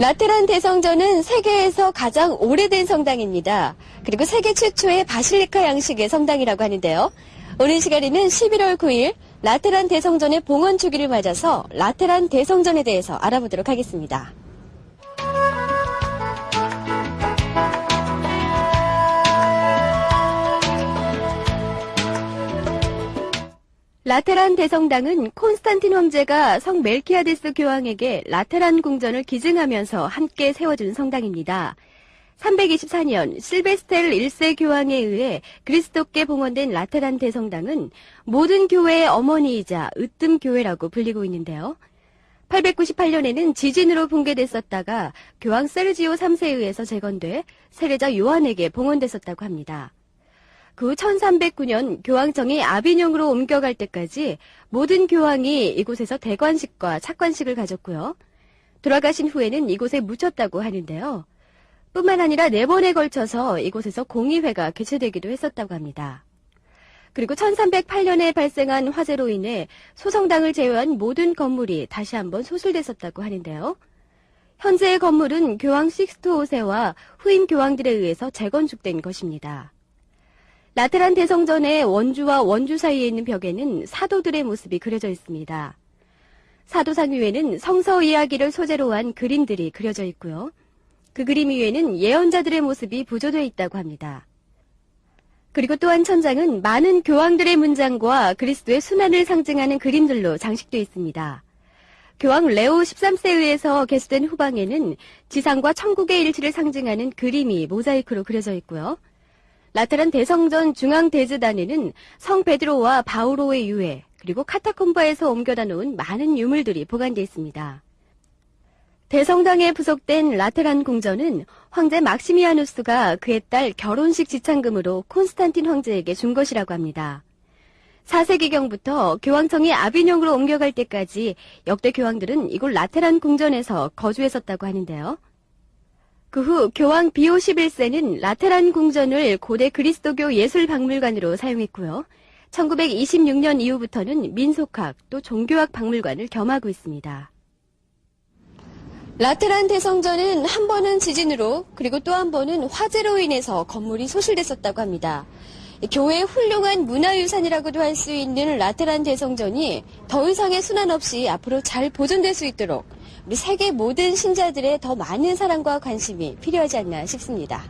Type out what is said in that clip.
라테란 대성전은 세계에서 가장 오래된 성당입니다. 그리고 세계 최초의 바실리카 양식의 성당이라고 하는데요. 오늘 시간에는 11월 9일 라테란 대성전의 봉헌 주기를 맞아서 라테란 대성전에 대해서 알아보도록 하겠습니다. 라테란 대성당은 콘스탄틴 황제가 성 멜키아데스 교황에게 라테란 궁전을 기증하면서 함께 세워준 성당입니다. 324년 실베스텔 1세 교황에 의해 그리스도께 봉헌된 라테란 대성당은 모든 교회의 어머니이자 으뜸 교회라고 불리고 있는데요. 898년에는 지진으로 붕괴됐었다가 교황 세르지오 3세에 의해서 재건돼 세례자 요한에게 봉헌됐었다고 합니다. 그후 1309년 교황청이 아비뇽으로 옮겨갈 때까지 모든 교황이 이곳에서 대관식과 착관식을 가졌고요. 돌아가신 후에는 이곳에 묻혔다고 하는데요. 뿐만 아니라 네 번에 걸쳐서 이곳에서 공의회가 개최되기도 했었다고 합니다. 그리고 1308년에 발생한 화재로 인해 소성당을 제외한 모든 건물이 다시 한번 소실됐었다고 하는데요. 현재의 건물은 교황 식스토 5세와 후임 교황들에 의해서 재건축된 것입니다. 라테란 대성전의 원주와 원주 사이에 있는 벽에는 사도들의 모습이 그려져 있습니다. 사도상 위에는 성서 이야기를 소재로 한 그림들이 그려져 있고요. 그 그림 위에는 예언자들의 모습이 부조되어 있다고 합니다. 그리고 또한 천장은 많은 교황들의 문장과 그리스도의 순환을 상징하는 그림들로 장식되어 있습니다. 교황 레오 13세에 의해서 개수된 후방에는 지상과 천국의 일치를 상징하는 그림이 모자이크로 그려져 있고요. 라테란 대성전 중앙 대제단에는 성 베드로와 바오로의 유해 그리고 카타콤바에서 옮겨다 놓은 많은 유물들이 보관되어 있습니다. 대성당에 부속된 라테란 궁전은 황제 막시미아누스가 그의 딸 결혼식 지창금으로 콘스탄틴 황제에게 준 것이라고 합니다. 4세기경부터 교황청이 아비뇽으로 옮겨갈 때까지 역대 교황들은 이곳 라테란 궁전에서 거주했었다고 하는데요. 그 후 교황 비오 11세는 라테란 궁전을 고대 그리스도교 예술박물관으로 사용했고요. 1926년 이후부터는 민속학 또 종교학 박물관을 겸하고 있습니다. 라테란 대성전은 한 번은 지진으로 그리고 또 한 번은 화재로 인해서 건물이 소실됐었다고 합니다. 교회의 훌륭한 문화유산이라고도 할 수 있는 라테란 대성전이 더 이상의 순환 없이 앞으로 잘 보존될 수 있도록 우리 세계 모든 신자들의 더 많은 사랑과 관심이 필요하지 않나 싶습니다.